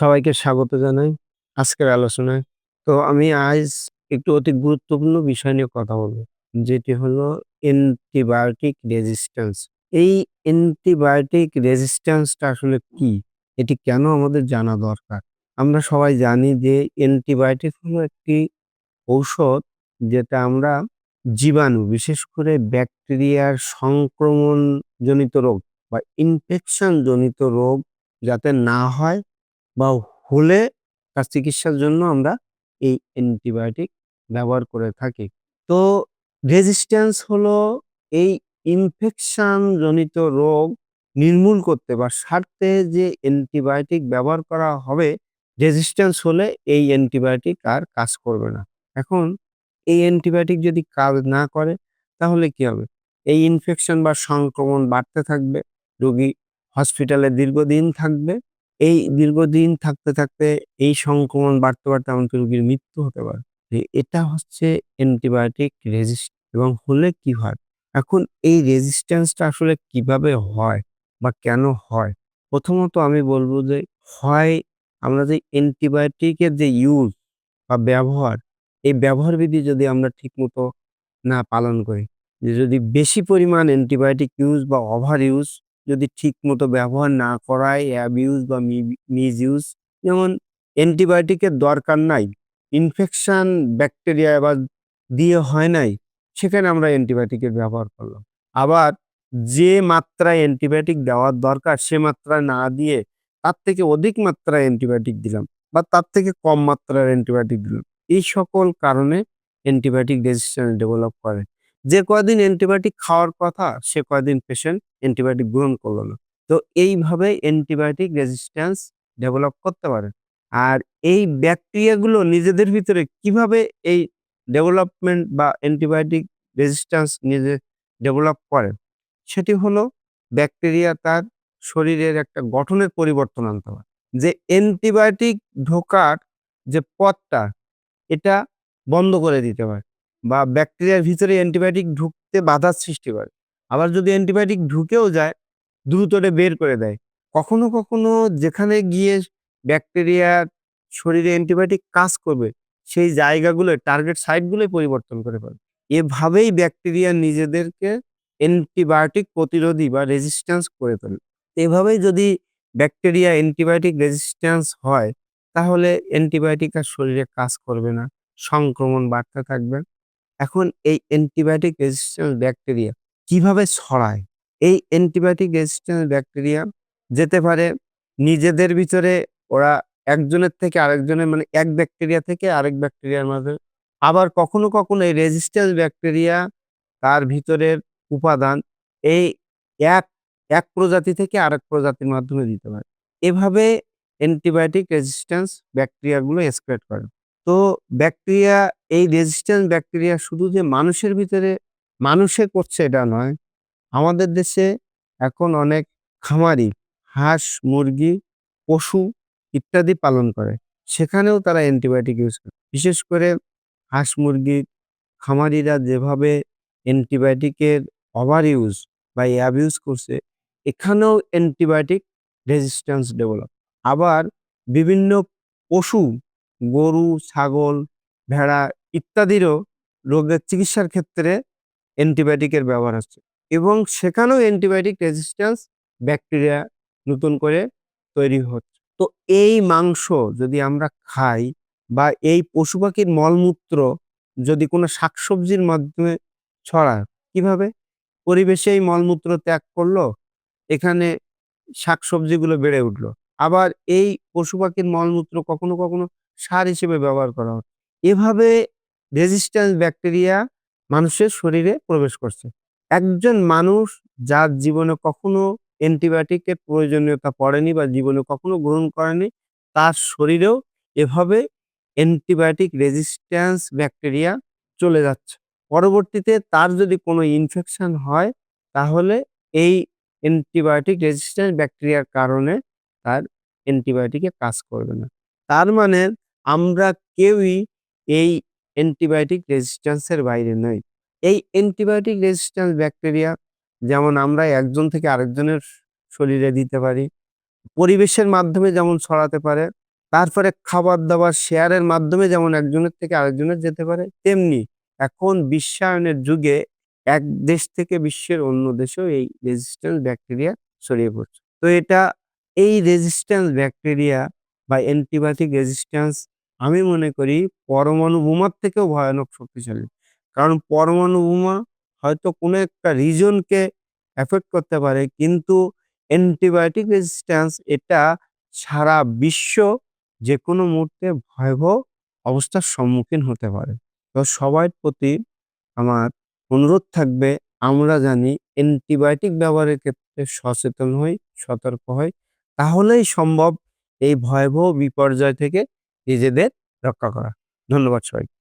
সবাইকে স্বাগত জানাই আজকের আলোচনায়। তো আমি আজ একটু অতি গুরুত্বপূর্ণ বিষয় নিয়ে কথা বলব, যেটি হলো অ্যান্টিবায়োটিক রেজিস্ট্যান্স। এই অ্যান্টিবায়োটিক রেজিস্ট্যান্স টা আসলে কি? এটি কেন আমাদের জানা দরকার? আমরা সবাই জানি যে অ্যান্টিবায়োটিক হলো একটি ঔষধ যেটা আমরা জীবাণু, বিশেষ করে ব্যাকটেরিয়ার সংক্রমণজনিত রোগ বা ইনফেকশন জনিত রোগ যাতে না হয় বা হলে তার চিকিৎসার জন্য আমরা এই অ্যান্টিবায়োটিক ব্যবহার করে থাকি। তো রেজিস্ট্যান্স হলো এই ইনফেকশন জনিত রোগ নির্মূল করতে বা সারতে যে অ্যান্টিবায়োটিক ব্যবহার করা হবে, রেজিস্ট্যান্স হলে এই অ্যান্টিবায়োটিক আর কাজ করবে না। এখন এই অ্যান্টিবায়োটিক যদি কাজ না করে তাহলে কি হবে? এই ইনফেকশন বা সংক্রমণ বাড়তে থাকবে। রোগী হসপিটালে দীর্ঘদিন থাকবে। এই দীর্ঘদিন থাকতে, থাকতে এই সংক্রমণ বাড়তে, বাড়তে এমনকি রোগীর মৃত্যু হতে পারে। এটা হচ্ছে অ্যান্টিবায়োটিক রেজিস্ট এবং হলে কি হয়? এখন এই রেজিস্ট্যান্সটা আসলে কীভাবে হয় বা কেন হয়? প্রথমত আমি বলব যে হয় আমরা যে অ্যান্টিবায়োটিকের যে ইউজ বা ব্যবহার, এই ব্যবহার বিধি যদি আমরা ঠিকমতো না পালন করি, যে যদি বেশি পরিমাণ অ্যান্টিবায়োটিক ইউজ বা ওভার ইউজ যদি ঠিক মতো ব্যবহার না করায় অ্যাবিউজ বা মিসইউজ যেমন অ্যান্টিবায়োটিকের দরকার নাই। ইনফেকশন ব্যাকটেরিয়া বা দিয়ে হয় নাই, সেখানে আমরা অ্যান্টিবায়োটিকের ব্যবহার করলাম। আবার যে মাত্রায় অ্যান্টিবায়োটিক দেওয়ার দরকার সে মাত্রায় না দিয়ে তার থেকে অধিক মাত্রায় অ্যান্টিবায়োটিক দিলাম বা তার থেকে কম মাত্রার অ্যান্টিবায়োটিক দিলাম। এই সকল কারণে অ্যান্টিবায়োটিক রেজিস্ট্যান্স ডেভেলপ করে। যে কয়দিন অ্যান্টিবায়োটিক খাওয়ার কথা, সে কয়দিন পেশেন্ট অ্যান্টিবায়োটিক গ্রহণ করল না। তো এইভাবে অ্যান্টিবায়োটিক রেজিস্ট্যান্স ডেভেলপ করতে পারে। আর এই ব্যাকটেরিয়াগুলো নিজেদের ভিতরে কীভাবে এই ডেভেলপমেন্ট বা অ্যান্টিবায়োটিক রেজিস্ট্যান্স নিজে ডেভেলপ করে? সেটি হলো ব্যাকটেরিয়া তার শরীরের একটা গঠনের পরিবর্তন আনতে পারে। যে অ্যান্টিবায়োটিক ঢোকার যে পথটা, এটা বন্ধ করে দিতে পারে বা ব্যাকটেরিয়ার ভিতরে অ্যান্টিবায়োটিক ঢুকতে বাধার সৃষ্টি করে। আবার যদি অ্যান্টিবায়োটিক ঢুকেও যায়, দ্রুত বের করে দেয়। কখনো, কখনো যেখানে গিয়ে ব্যাকটেরিয়ার শরীরে অ্যান্টিবায়োটিক কাজ করবে, সেই জায়গাগুলো টার্গেট সাইট গুলোই পরিবর্তন করে ফেলে। এভাবেই ব্যাকটেরিয়া নিজেদেরকে অ্যান্টিবায়োটিক প্রতিরোধী বা রেজিস্ট্যান্স করে ফেলে এভাবেই যদি ব্যাকটেরিয়া অ্যান্টিবায়োটিক রেজিস্ট্যান্স হয়, তাহলে অ্যান্টিবায়োটিক আর শরীরে কাজ করবে না। সংক্রমণ বাড়তে থাকবে। এখন এই অ্যান্টিবায়োটিক রেজিস্ট্যান্স ব্যাকটেরিয়া কীভাবে ছড়ায়? এই অ্যান্টিবায়োটিক রেজিস্ট্যান্স ব্যাকটেরিয়া যেতে পারে নিজেদের ভিতরে ওরা একজনের থেকে আরেকজনের মানে এক ব্যাকটেরিয়া থেকে আরেক ব্যাকটেরিয়ার মাঝে। আবার কখনো, কখনো এই রেজিস্ট্যান্স ব্যাকটেরিয়া তার ভিতরের উপাদান এই এক, এক প্রজাতি থেকে আরেক প্রজাতির মাধ্যমে দিতে পারে। এভাবে অ্যান্টিবায়োটিক রেজিস্ট্যান্স ব্যাকটেরিয়াগুলো স্প্রেড করে। তো ব্যাকটেরিয়া এই রেজিস্ট্যান্স ব্যাকটেরিয়া শুধু যে মানুষের ভিতরে মানুষে করছে এটা নয়। আমাদের দেশে এখন অনেক খামারি হাঁস, মুরগি, পশু ইত্যাদি পালন করে। সেখানেও তারা অ্যান্টিবায়োটিক ইউজ করে। বিশেষ করে হাঁস, মুরগির খামারিরা যেভাবে অ্যান্টিবায়োটিকের ওভার ইউজ বা অ্যাবিউজ করছে, এখানেও অ্যান্টিবায়োটিক রেজিস্ট্যান্স ডেভেলপ। আবার বিভিন্ন পশু, গরু, ছাগল, ভেড়া ইত্যাদিরও রোগের চিকিৎসার ক্ষেত্রে অ্যান্টিবায়োটিকের ব্যবহার হচ্ছে এবং সেখানেও অ্যান্টিবায়োটিক রেজিস্ট্যান্স ব্যাকটেরিয়া নতুন করে তৈরি হচ্ছে। তো এই মাংস যদি আমরা খাই বা এই পশু-পাখির মলমূত্র যদি কোনো শাকসবজির মাধ্যমে ছড়ায়, কীভাবে? পরিবেশে এই মলমূত্র ত্যাগ করল, এখানে শাকসবজিগুলো বেড়ে উঠল। আবার এই পশু-পাখির মলমূত্র কখনো, কখনো সার হিসেবে ব্যবহার করা হয়। এভাবে রেজিস্ট্যান্স ব্যাকটেরিয়া মানুষের শরীরে প্রবেশ করছে। একজন মানুষ যার জীবনে কখনো অ্যান্টিবায়োটিকের প্রয়োজনীয়তা পড়েনি বা জীবনে কখনো গ্রহণ করেনি, তার শরীরেও এভাবে অ্যান্টিবায়োটিক রেজিস্ট্যান্স ব্যাকটেরিয়া চলে যাচ্ছে। পরবর্তীতে তার যদি কোনো ইনফেকশন হয়, তাহলে এই অ্যান্টিবায়োটিক রেজিস্ট্যান্স ব্যাকটেরিয়ার কারণে তার অ্যান্টিবায়োটিকে কাজ করবে না। তার মানে আমরা কেউই এই অ্যান্টিবায়োটিক রেজিস্ট্যান্স এর বাইরে নই। এই অ্যান্টিবায়োটিক রেজিস্ট্যান্স ব্যাকটেরিয়া যেমন আমরা একজন থেকে আরেকজনের শরীরে দিতে পারি। পরিবেশের মাধ্যমে যেমন ছড়াতে পারে, তারপরে খাবার-দাবার শেয়ারের মাধ্যমে যেমন একজনের থেকে আরেকজনের যেতে পারে, তেমনি এখন বিশ্বায়নের যুগে এক দেশ থেকে বিশ্বের অন্য দেশেও এই রেজিস্ট্যান্স ব্যাকটেরিয়া ছড়িয়ে পড়ছে। তো এটা এই রেজিস্ট্যান্স ব্যাকটেরিয়া বা অ্যান্টিবায়োটিক রেজিস্ট্যান্স আমি মনে করি পরমাণু বোমার থেকেও ভয়ানক শক্তিশালী। কারণ পরমাণু বোমা হয়তো কোনো একটা রিজনকে এফেক্ট করতে পারে কিন্তু অ্যান্টিবায়োটিক রেজিস্ট্যান্স এটা সারা বিশ্ব যে কোনো মুহূর্তে ভয়াবহ অবস্থার সম্মুখীন হতে পারে। তো সবার প্রতি আমার অনুরোধ থাকবে আমরা জানি অ্যান্টিবায়োটিক ব্যবহারের ক্ষেত্রে সচেতন হই, সতর্ক হই। তাহলেই সম্ভব এই ভয়াবহ বিপর্যয় থেকে নিজেদের রক্ষা করা। ধন্যবাদ সবাইকে।